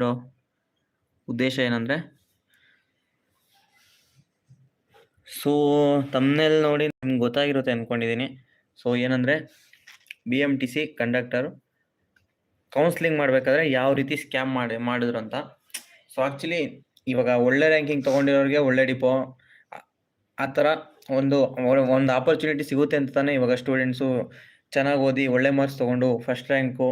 ಇರೋ ಉದ್ದೇಶ ಏನಂದರೆ ಸೊ ತಮ್ಮನೆಲ್ ನೋಡಿ ನಿಮ್ಗೆ ಗೊತ್ತಾಗಿರುತ್ತೆ ಅಂದ್ಕೊಂಡಿದ್ದೀನಿ ಸೊ ಏನಂದರೆ B M T C conductor counselling ಮಾಡಬೇಕಾದ್ರೆ ಯಾವ ರೀತಿ ಸ್ಕ್ಯಾಮ್ ಮಾಡಿ, ಮಾಡಿದ್ರು ಅಂತ. ಸೊ ಆ್ಯಕ್ಚುಲಿ ಇವಾಗ ಒಳ್ಳೆ ರ್ಯಾಂಕಿಂಗ್ ತೊಗೊಂಡಿರೋರಿಗೆ ಒಳ್ಳೆ ಡಿಪೋ ಆ- ಥರ ಒಂದು ಒಂದು ಆಪರ್ಚುನಿಟಿ ಸಿಗುತ್ತೆ ಅಂತ ತಾನೇ ಇವಾಗ ಸ್ಟೂಡೆಂಟ್ಸು ಚೆನ್ನಾಗಿ ಓದಿ ಒಳ್ಳೆ ಮಾರ್ಕ್ಸ್ ತೊಗೊಂಡು ಫಸ್ಟ್ ರ್ಯಾಂಕು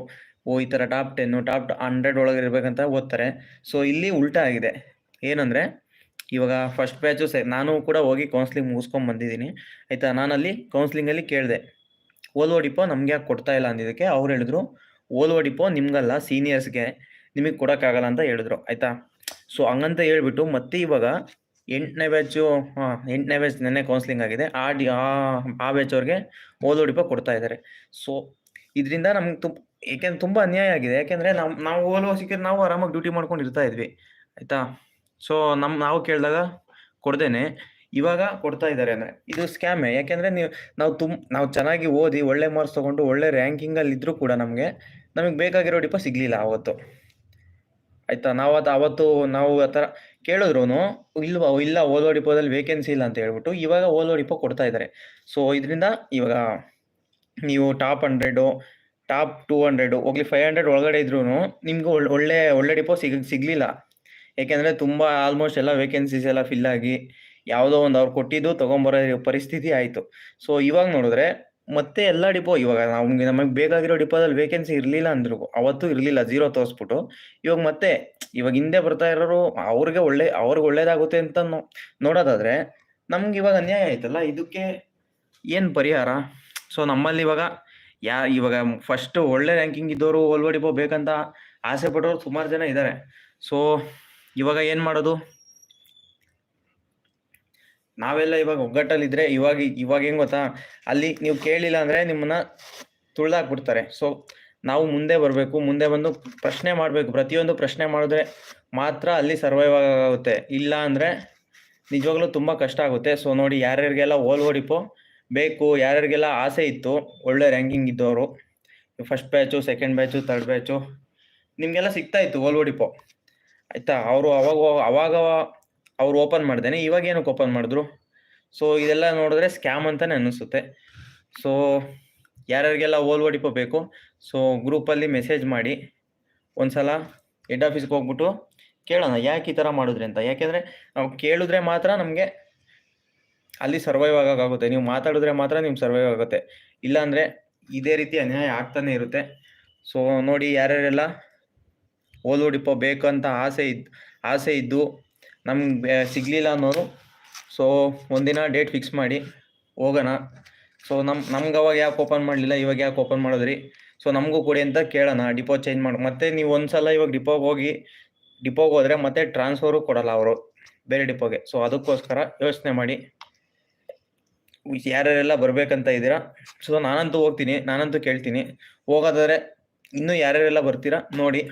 ಓ, ಈ ಥರ ಟಾಪ್ ಟೆನ್ನು ಟಾಪ್ ಹಂಡ್ರೆಡ್ ಒಳಗೆ ಇರಬೇಕಂತ ಓದ್ತಾರೆ. ಸೊ ಇಲ್ಲಿ ಉಲ್ಟಾ ಆಗಿದೆ. ಏನಂದರೆ, ಇವಾಗ ಫಸ್ಟ್ ಬ್ಯಾಚು ಸೆ, ನಾನು ಕೂಡ ಹೋಗಿ ಕೌನ್ಸ್ಲಿಂಗ್ ಮುಗಿಸ್ಕೊಂಡ್ ಬಂದಿದ್ದೀನಿ. ಆಯಿತಾ? ನಾನಲ್ಲಿ ಕೌನ್ಸ್ಲಿಂಗಲ್ಲಿ ಕೇಳಿದೆ. ಓಲ್ವೋ ಡಿಪೋ ನಮ್ಗೆ ಯಾಕೆ ಕೊಡ್ತಾ ಇಲ್ಲ ಅಂದಿದ್ದಕ್ಕೆ ಅವ್ರು ಹೇಳಿದ್ರು ಓಲ್ವೋ ಡಿಪೋ ನಿಮಗಲ್ಲ ಸೀನಿಯರ್ಸ್ಗೆ ನಿಮಗೆ ಕೊಡೋಕ್ಕಾಗಲ್ಲ ಅಂತ ಹೇಳಿದ್ರು. ಆಯಿತಾ? ಸೊ ಹಂಗಂತ ಹೇಳ್ಬಿಟ್ಟು ಮತ್ತೆ ಇವಾಗ ಎಂಟನೇ ಬ್ಯಾಚು ಹಾಂ, ಎಂಟನೇ ಬ್ಯಾಚ್ ನೆನ್ನೆ ಕೌನ್ಸ್ಲಿಂಗ್ ಆಗಿದೆ. ಆ ಡಿ ಆ- ಬ್ಯಾಚ್ ಅವ್ರಿಗೆ ಓಲ್ವೋ ಡಿಪೋ ಕೊಡ್ತಾ ಇದ್ದಾರೆ. ಸೊ ಇದರಿಂದ ನಮ್ಗೆ ತುಂಬ ಏಕೆಂದ್ರೆ ತುಂಬಾ ಅನ್ಯಾಯ ಆಗಿದೆ. ಯಾಕೆಂದ್ರೆ ನಾವು ನಾವು ಓಲೋ ಸಿಕ್ಕಿದ್ರೆ ನಾವು ಆರಾಮಾಗಿ ಡ್ಯೂಟಿ ಮಾಡ್ಕೊಂಡು ಇರ್ತಾ ಇದ್ವಿ. ಆಯ್ತಾ? ಸೊ ನಮ್ಮ ನಾವು ಕೇಳಿದಾಗ ಕೊಡ್ದೇನೆ. ಇವಾಗ ಕೊಡ್ತಾ ಇದ್ದಾರೆ ಅಂದ್ರೆ ಇದು ಸ್ಕ್ಯಾಮೇ ಯಾಕೆಂದ್ರೆ ನೀವು, ನಾವು ತುಂಬ ನಾವು ಚೆನ್ನಾಗಿ ಓದಿ, ಒಳ್ಳೆ ಮಾರ್ಕ್ಸ್ ತಗೊಂಡು, ಒಳ್ಳೆ ರ್ಯಾಂಕಿಂಗ್ ಅಲ್ಲಿ ಇದ್ದರೂ ಕೂಡ ನಮಗೆ ನಮಗೆ ಬೇಕಾಗಿರೋ ಡಿಪ ಸಿಗ್ಲಿಲ್ಲ ಅವತ್ತು ಆಯ್ತಾ? ನಾವು ಅದು ಅವತ್ತು ನಾವು ಆ ಥರ ಕೇಳಿದ್ರು ಇಲ್ವಾ, ಇಲ್ಲ ಓಲೋ ಡಿಪೋದಲ್ಲಿ ವೇಕೆನ್ಸಿ ಇಲ್ಲ ಅಂತ ಹೇಳ್ಬಿಟ್ಟು ಇವಾಗ ಓಲೋ ಡಿಪೋ ಕೊಡ್ತಾ ಇದ್ದಾರೆ. ಸೊ ಇದರಿಂದ ಇವಾಗ ನೀವು top hundred top two hundred, ಹೋಗ್ಲಿ ಫೈವ್ ಹಂಡ್ರೆಡ್ ಒಳಗಡೆ ಇದ್ರೂ ನಿಮ್ಗೆ ಒಳ್ಳೆ ಒಳ್ಳೆ ಡಿಪೋ ಸಿಗ್, ಸಿಗಲಿಲ್ಲ. ಏಕೆಂದರೆ ತುಂಬ ಆಲ್ಮೋಸ್ಟ್ ಎಲ್ಲ ವೇಕೆನ್ಸೀಸ್ ಎಲ್ಲ ಫಿಲ್ ಆಗಿ ಯಾವುದೋ ಒಂದು ಅವ್ರು ಕೊಟ್ಟಿದ್ದು ತೊಗೊಂಬರೋ ಪರಿಸ್ಥಿತಿ ಆಯಿತು. ಸೊ ಇವಾಗ ನೋಡಿದ್ರೆ ಮತ್ತೆ ಎಲ್ಲ ಡಿಪೋ ಇವಾಗ ನಮ್ಗೆ ನಮಗೆ ಬೇಕಾಗಿರೋ ಡಿಪೋದಲ್ಲಿ ವೇಕೆನ್ಸಿ ಇರಲಿಲ್ಲ ಅಂದ್ರು ಅವತ್ತು ಇರಲಿಲ್ಲ ಜೀರೋ ತೋರಿಸ್ಬಿಟ್ಟು. ಇವಾಗ ಮತ್ತೆ ಇವಾಗ ಹಿಂದೆ ಬರ್ತಾ ಇರೋರು ಅವ್ರಿಗೆ ಒಳ್ಳೆ, ಅವ್ರಿಗೆ ಒಳ್ಳೇದಾಗುತ್ತೆ ಅಂತ ನೋಡೋದಾದ್ರೆ ನಮ್ಗೆ ಇವಾಗ ಅನ್ಯಾಯ ಆಯ್ತಲ್ಲ, ಇದಕ್ಕೆ ಏನು ಪರಿಹಾರ? ಸೊ ನಮ್ಮಲ್ಲಿ ಇವಾಗ ಯಾ ಇವಾಗ ಫಸ್ಟ್ ಒಳ್ಳೆ ರ್ಯಾಂಕಿಂಗ್ ಇದ್ದವರು ಓಲ್ವಡಿ ಬೇಕಂತ ಆಸೆ ಪಟ್ಟವರು ಸುಮಾರು ಜನ ಇದ್ದಾರೆ ಸೊ ಇವಾಗ ಏನು ಮಾಡೋದು? ನಾವೆಲ್ಲ ಇವಾಗ ಒಗ್ಗಟ್ಟಲ್ಲಿದ್ರೆ ಇವಾಗ ಇವಾಗ ಹೆಂಗ್ ಗೊತ್ತಾ? ಅಲ್ಲಿ ನೀವು ಕೇಳಿಲ್ಲ ಅಂದ್ರೆ ನಿಮ್ಮನ್ನ ತುಳ್ದಾಕ್ಬಿಡ್ತಾರೆ ಸೊ ನಾವು ಮುಂದೆ ಬರಬೇಕು, ಮುಂದೆ ಬಂದು ಪ್ರಶ್ನೆ ಮಾಡಬೇಕು. ಪ್ರತಿಯೊಂದು ಪ್ರಶ್ನೆ ಮಾಡಿದ್ರೆ ಮಾತ್ರ ಅಲ್ಲಿ ಸರ್ವೈವ್ ಆಗುತ್ತೆ. ಇಲ್ಲ ಅಂದ್ರೆ ನಿಜವಾಗ್ಲೂ ತುಂಬ ಕಷ್ಟ ಆಗುತ್ತೆ. ಸೊ ನೋಡಿ, ಯಾರ್ಯಾರಿಗೆಲ್ಲ ಓಲ್ ಡಿಪೋ ಬೇಕು, ಯಾರ್ಯಾರಿಗೆಲ್ಲ ಆಸೆ ಇತ್ತು, ಒಳ್ಳೆ ರ್ಯಾಂಕಿಂಗ್ ಇದ್ದವರು first batch second batch third batch ನಿಮಗೆಲ್ಲ ಸಿಗ್ತಾ ಇತ್ತು ಓಲ್ವೋ ಡಿಪೋ ಆಯಿತಾ? ಅವರು ಅವಾಗ ಅವಾಗ ಅವ್ರು ಓಪನ್ ಮಾಡ್ದೇನೆ, ಇವಾಗ ಏನಕ್ಕೆ ಓಪನ್ ಮಾಡಿದ್ರು? ಸೊ ಇದೆಲ್ಲ ನೋಡಿದ್ರೆ ಸ್ಕ್ಯಾಮ್ ಅಂತಲೇ ಅನಿಸುತ್ತೆ ಸೊ ಯಾರ್ಯಾರಿಗೆಲ್ಲ ಓಲ್ವೋ ಡಿಪೋ ಬೇಕು ಸೊ ಗ್ರೂಪಲ್ಲಿ ಮೆಸೇಜ್ ಮಾಡಿ, ಒಂದ್ಸಲ ಹೆಡ್ ಆಫೀಸ್ಗೆ ಹೋಗ್ಬಿಟ್ಟು ಕೇಳೋಣ, ಯಾಕೆ ಈ ಥರ ಮಾಡಿದ್ರಿ ಅಂತ? ಯಾಕೆಂದರೆ, ನಾವು ಕೇಳಿದ್ರೆ ಮಾತ್ರ ನಮಗೆ ಅಲ್ಲಿ ಸರ್ವೈವ್ ಆಗೋಕ್ಕಾಗುತ್ತೆ. ನೀವು ಮಾತಾಡಿದ್ರೆ ಮಾತ್ರ ನಿಮ್ಗೆ ಸರ್ವೈವ್ ಆಗುತ್ತೆ. ಇಲ್ಲಾಂದರೆ ಇದೇ ರೀತಿ ಅನ್ಯಾಯ ಆಗ್ತಾನೆ ಇರುತ್ತೆ. ಸೊ ನೋಡಿ ಯಾರ್ಯಾರೆಲ್ಲ ಓಲ್ವೋ ಡಿಪೋ ಬೇಕು ಅಂತ ಆಸೆ ಇದ್, ಆಸೆ ಇದ್ದು ನಮ್ಗೆ ಸಿಗಲಿಲ್ಲ ಅನ್ನೋರು ಸೊ ಒಂದಿನ ಡೇಟ್ ಫಿಕ್ಸ್ ಮಾಡಿ ಹೋಗೋಣ. ಸೊ ನಮ್ಮ ನಮ್ಗೆ ಅವಾಗ ಯಾಕೆ ಓಪನ್ ಮಾಡಲಿಲ್ಲ, ಇವಾಗ ಯಾಕೆ ಓಪನ್ ಮಾಡಿದ್ರಿ? ಸೊ ನಮಗೂ ಕೊಡಿ ಅಂತ ಕೇಳೋಣ. ಡಿಪೋ ಚೇಂಜ್ ಮಾಡಿ. ಮತ್ತೆ ನೀವು ಒಂದ್ಸಲ ಇವಾಗ ಡಿಪೋಗೆ ಹೋಗಿ ಡಿಪೋಗೆ ಹೋದರೆ ಮತ್ತೆ ಟ್ರಾನ್ಸ್ಫರು ಕೊಡಲ್ಲ ಅವರು ಬೇರೆ ಡಿಪೋಗೆ ಸೊ ಅದಕ್ಕೋಸ್ಕರ ಯೋಚನೆ ಮಾಡಿ. ಯಾರ್ಯಾರೆಲ್ಲ ಬರ್ಬೇಕಂತ ಇದ್ದೀರಾ? ಸೊ ನಾನಂತೂ ಹೋಗ್ತೀನಿ, ನಾನಂತೂ ಕೇಳ್ತೀನಿ. ಹೋಗೋದಾದ್ರೆ ಇನ್ನೂ ಯಾರ್ಯಾರೆಲ್ಲ ಬರ್ತೀರಾ? ನೋಡಿ.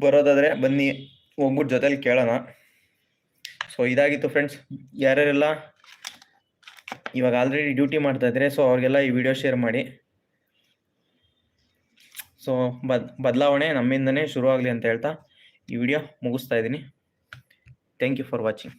ಬರೋದಾದ್ರೆ ಬನ್ನಿ ಹೋಗ್ಬಿಟ್ಟು ಜೊತೆಲಿ ಕೇಳೋಣ. ಸೊ ಇದಾಗಿತ್ತು ಫ್ರೆಂಡ್ಸ್ ಯಾರ್ಯಾರೆಲ್ಲ ಇವಾಗ ಆಲ್ರೆಡಿ ಡ್ಯೂಟಿ ಮಾಡ್ತಾ ಇದ್ರೆ ಸೊ ಅವ್ರಿಗೆಲ್ಲ ಈ ವಿಡಿಯೋ ಶೇರ್ ಮಾಡಿ. ಸೊ ಬದ್, ಬದಲಾವಣೆ ನಮ್ಮಿಂದನೇ ಶುರು ಆಗಲಿ ಅಂತ ಹೇಳ್ತಾ ಈ ವಿಡಿಯೋ ಮುಗಿಸ್ತಾ ಇದ್ದೀನಿ. Thank you for watching